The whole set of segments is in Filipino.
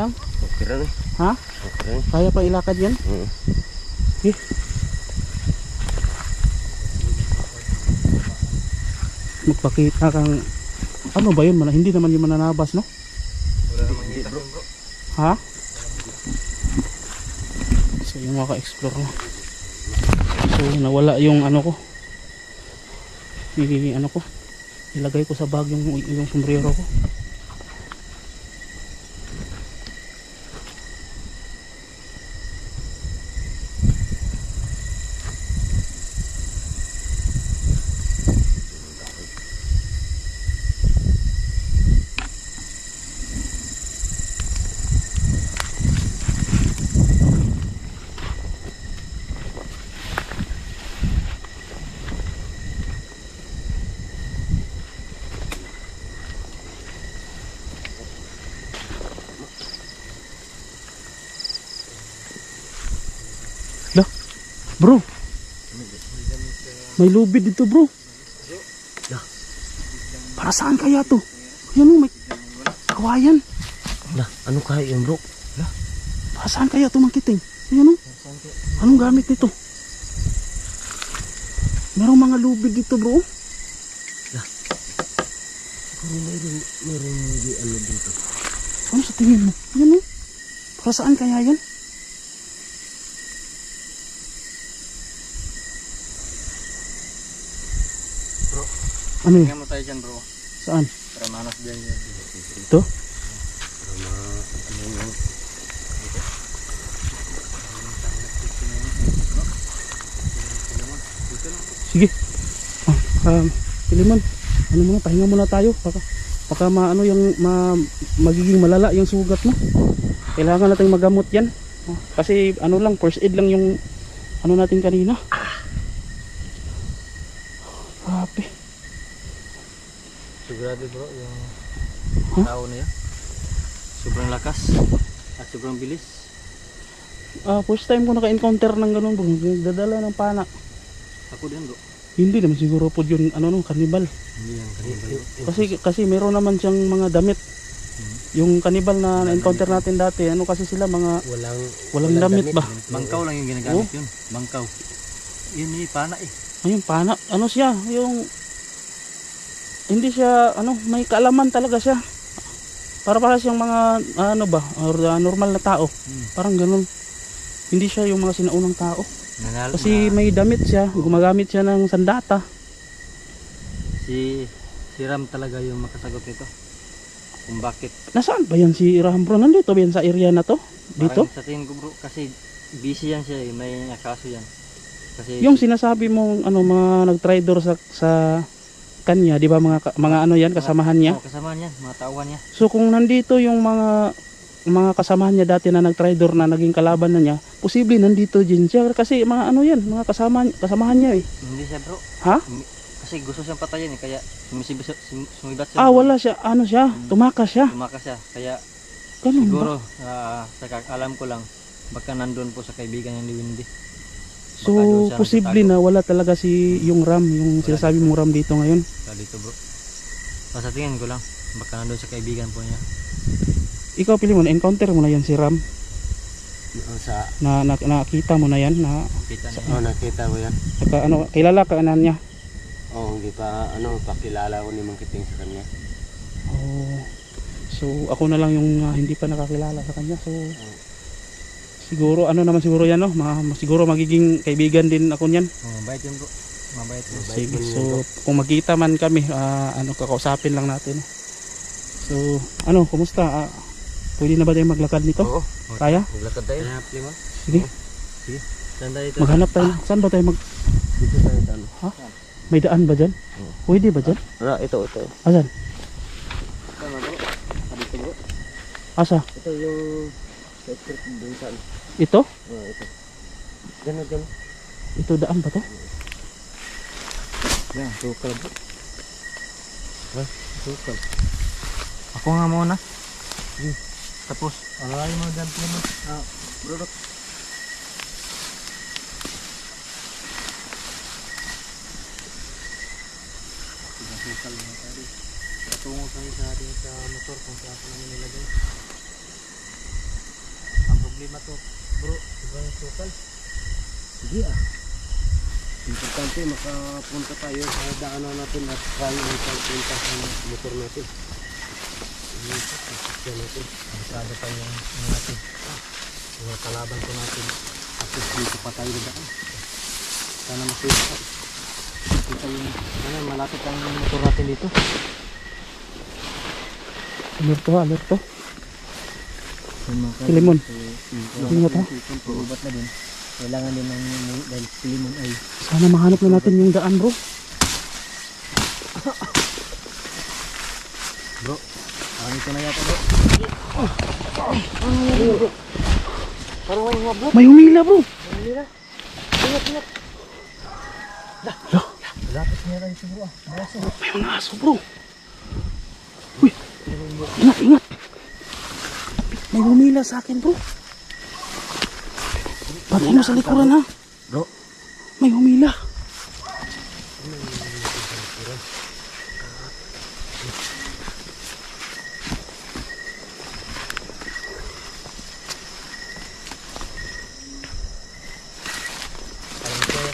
Lang? Okay rin eh. Ha? Okay rin. Kaya pa ilakad yan? Mm. Eh. Magpakita kang ano ba yun? Mana- Hindi naman yung mananabas, no? Hindi bro. Ha? So yung mga ka-explore na. So nawala yung ano ko. I, ano ko. Ilagay ko sa bag yung, yung sombrero ko. Bro. May lubid dito, bro. Para saan kaya to? Yan o, may kawayan. Lah, ano kaya yun bro? Para saan kaya to mangkiting? Yan o. Anong gamit nito? Merong mga lubid dito, bro. Siguro mayroon, mayroon ano dito. Ano sa tingin mo? Yan o. Para saan kaya yan? Ano yun? Mo tayo dyan bro. Saan? Para manas dyan yun. Ito? Para ma, ano Sige. Ah, um, Piliman. Ano muna, pahinga muna tayo. Baka, baka maano yung ma, magiging malala yung sugat mo. Kailangan nating magamot yan. Ah, Kasi ano lang, first aid lang yung ano natin kanina. Sigurado bro yung Huh? tao na yan. Sobrang lakas at sobrang bilis. Ah, first time ko naka-encounter ng ganun bro. Dadala ng pana. Ako din bro. Hindi naman siguro po yun ano no, kanibal. Hindi yan kanina bro. Kasi kasi meron naman siyang mga damit. Yung kanibal na na-encounter natin dati, ano kasi sila mga walang, walang damit ba? Bangkaw lang yung ginagamit yun. Bangkaw. Yun eh, pana eh. Ayun, pana, ano siya, yung hindi siya, ano, may kaalaman talaga siya. Para para siyang mga, ano ba, or, uh, normal na tao. Hmm. Parang ganun. Hindi siya yung mga sinaunang tao. Nanal Kasi na- may damit siya, gumagamit siya ng sandata. si si Ram talaga yung makasagot nito. Kung bakit. Nasaan ba yan si Raham Bro? Nandito ba yan sa area na to? Dito? Parang sa tingin ko bro kasi busy yan siya eh. May akaso yan. Kasi Yung sinasabi mong, ano, mga nag-tridor sa, sa kanya, di ba mga, mga ano yan, kasamahan niya? Oh, kasamahan niya, mga tauhan niya. So kung nandito yung mga mga kasamahan niya dati na nag-tridor na naging kalaban na niya, posible nandito din siya kasi mga ano yan, mga kasama kasamahan niya eh. Hindi siya bro. Ha? Kasi gusto siyang patayin eh. Kaya sumisibis, sum- sumibat siya. Ah, wala siya, ano siya, tumakas siya. Tumakas siya. Kaya Ganun ba? siguro, ah, sa kak- alam ko lang, baka nandun po sa kaibigan niya ni Windy. So siya posible na wala talaga si yung Ram, yung sinasabi mong Ram dito ngayon. Sa dito bro. Basta tingin ko lang, baka nandun sa kaibigan po niya. Ikaw pili mo na encounter mo na yan si Ram uh, sa, na, na nakita mo na yan na Kita niya. oh, nakita ko yan. naka, ano kilala ka na niya. Oh, hindi pa, ano, pakilala ko ni Mangkiting sa kanya. Oh. So ako na lang yung ah, hindi pa nakakilala sa kanya. So siguro ano naman siguro yan no, Ma, siguro magiging kaibigan din ako niyan. Oh, mabait yun bro. Mabait yun. Mabait. Sige, so bro. kung magkita man kami, ah, ano kakausapin lang natin. So, ano, kumusta? Ah, pwede na ba tayo maglakad nito? Oo, Kaya? maglakad tayo. Hanap lima. Sige, Saan tayo ito? maghanap tayo. Saan ba tayo mag... Dito tayo sa ano. May daan ba dyan? Oo. Pwede ba dyan? Wala, ito, ito. Asan? Saan bro? Ah, bro. Asa? Ito yung sa doon sa ano. Ito? Oh, ito. Diyan, diyan. Ito daan ba to? Yan, sukal bro. Ah, sukal. Ako nga muna. Tapos, alay mo dyan po mo. Ah, bro. Sukal mo tayo. Patungo kami sa ating sa motor kung saan namin nilagay. problema to. Bro, yung sukal? Sige ah. Importante makapunta tayo sa daanan natin at kaya ang pagpunta sa motor natin. Sasakyan natin. Masyado pa yung natin. Yung kalaban ko natin. At dito pa tayo daan. Sana makita. Kita yung, ano, malapit ang motor natin dito. Alerto ha, alerto. Si Limon. Yung Ingat ha. Ubat na din. Kailangan din ng dahil si Limon ay Sana mahanap na natin yung daan bro. Bro, parang ito na yata bro. Parang may mga bro. May humila bro. Lapit niya rin ito bro. ah. May mga aso bro. Uy, ingat, ingat. May humila sa akin bro. Patay mo sa likuran ha. Bro. May humila.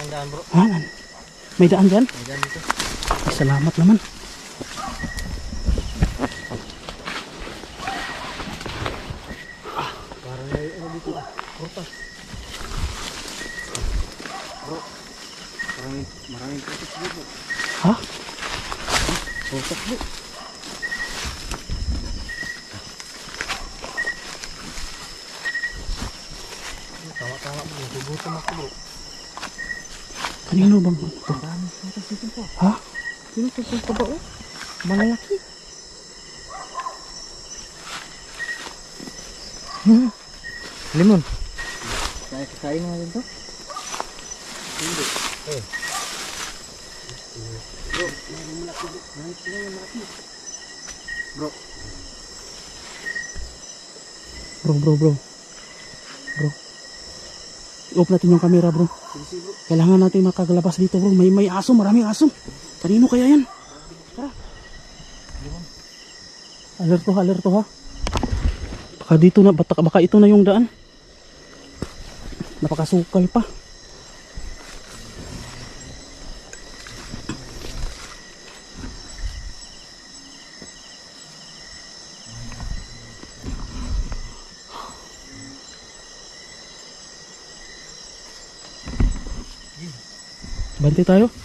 Yung daan bro. Ha, nan- may daan dyan? May daan dito. Ay, salamat naman. Bro. Kanino bang? Ang dami kurtas dito. Ha? Sino sa ba oh? Malalaki. Hmm. Bro, meron malaki bro. Meron sila yung malaki. Bro, Bro, bro, bro. Bro. I-off natin yung camera bro. Kailangan natin makagalabas dito bro. May may aso, maraming aso. Kanino kaya yan? Tara. Alerto, alerto ha. Baka dito na, baka ito na yung daan. Napakasukal pa. Bante tayo.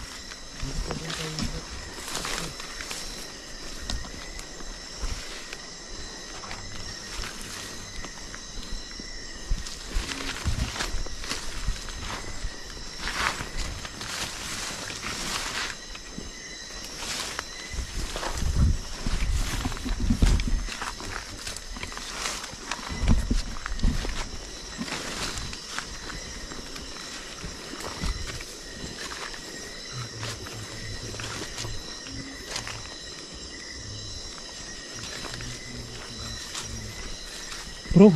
Bro.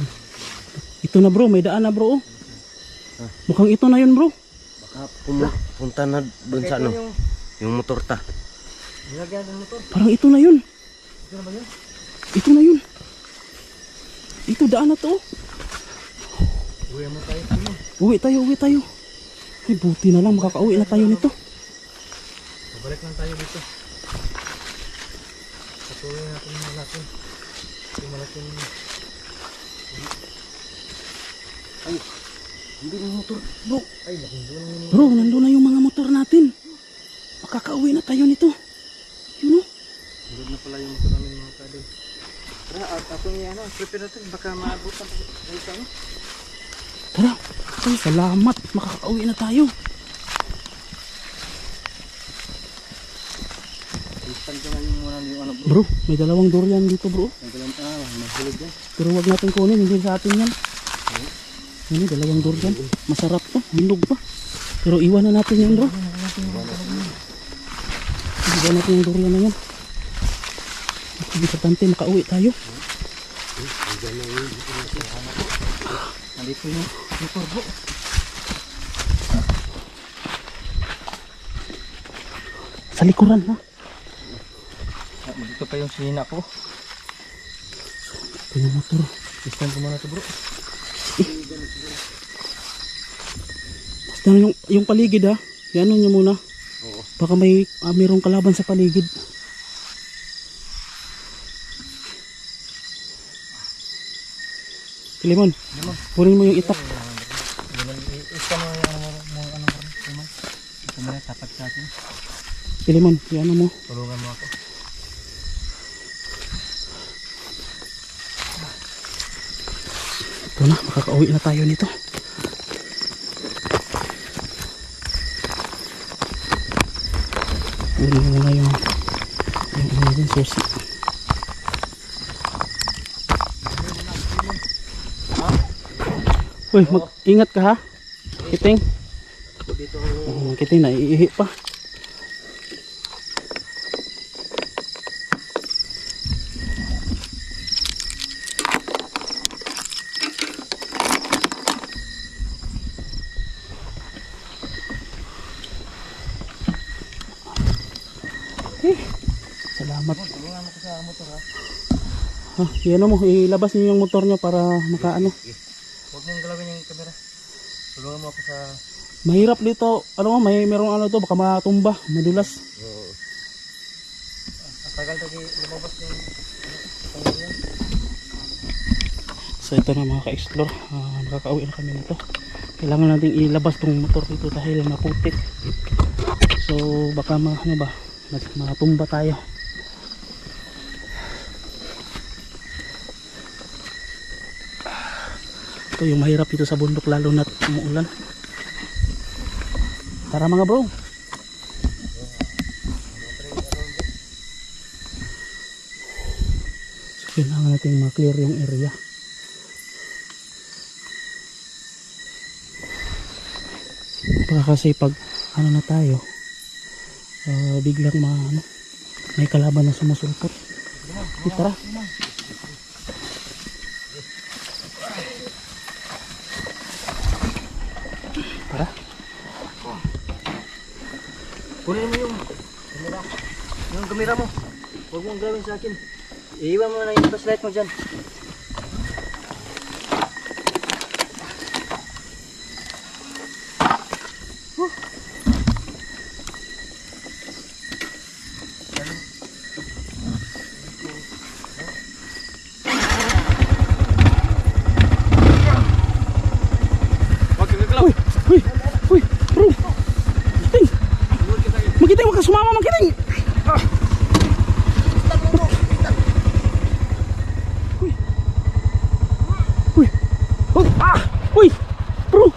Ito na bro, may daan na bro. oh. Mukhang ito na yun bro. Baka pumunta na doon sa ano, yung yung motor ta. nilagyan ng motor. Parang ito na yun. Ito na ba yun? Ito na yun. Ito daan na to. Uwi mo tayo. Uwi tayo, uwi tayo. Ay, buti na lang makakauwi na tayo nito. Babalik lang tayo dito. Patuloy natin yung malaki. Yung malaki Hindi yung motor. Bro, Ay, lang yung Bro, nandun na yung mga motor natin. Makakauwi na tayo nito. Yun oh. Hindi na pala yung motor namin mga kadol. Tara, at ako yung ano, prepare natin. Baka maabutan pa dahil sa ano. Tara. Ay, salamat. Makakauwi na tayo. Ano bro. May dalawang durian dito bro. Nagkalam, ah, mahulog yan. Pero wag natin kunin, hindi sa atin yan. Ano, dalawang durian. Masarap to, hinog pa. Pero iwan na natin yan bro. Iwan natin yung durian na yan. Importante, makauwi tayo. Nandito yung motor bro. Sa likuran ha. Dito pa yung sina ko. Ito yung motor. Ispan ko muna ito bro. Basta yung, yung paligid ha. Yan nyo muna. Oo. Baka may ah, mayroong kalaban sa paligid. Limon, kunin mo yung itak. Isa mo yung ano mo ano mo. Ito mo na tapat sa. Limon, yan mo. Tulungan mo ako. Ito na, makakauwi na tayo nito. Kunin mo muna yung yung ano yung susi. Uy, mag ingat ka ha. Kiting. Oh, kiting na iihi pa. Eh, salamat. Tulungan mo ko sa motor ha. Ha, yan mo, ilabas niyo yung motor niyo para makaano. Huwag mong galawin yung camera. Tulungan mo ako sa Mahirap dito, ano mo, may merong ano to, baka matumba, madulas. Oo. Ang tagal tagi lumabas yung. So ito na mga ka-explore, ah, nakakauwi na kami nito. Kailangan nating ilabas tong motor dito dahil maputik. So baka ma, ano ba, matumba tayo. Ito yung mahirap dito sa bundok lalo na umuulan. Tara mga bro. So, kailangan natin ma-clear yung area. Baka kasi pag ano na tayo, ah, biglang ma, ano, may kalaban na sumusulpot. Tara. Kunin mo yung camera. Yung camera mo. Huwag mong gawin sa akin. Iiwan mo na yung flashlight mo dyan. Uy, uy, uy, bro. Magiting. Magiting, huwag ka sumama, magiting. Uy. Uy. Oh, ah! Uy, bro.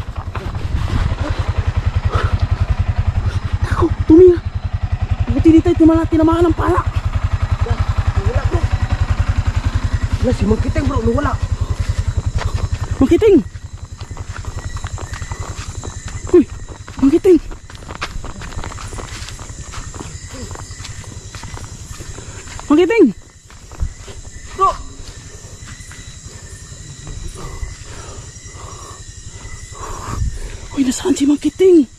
Ako, tumira. Dito ay timala, tinamaan ng pala. Wala si Mangkiteng bro, wala. Magiting. Uy, magiting. Magiting. Bro! Uy, nasaan si Magiting? Ha?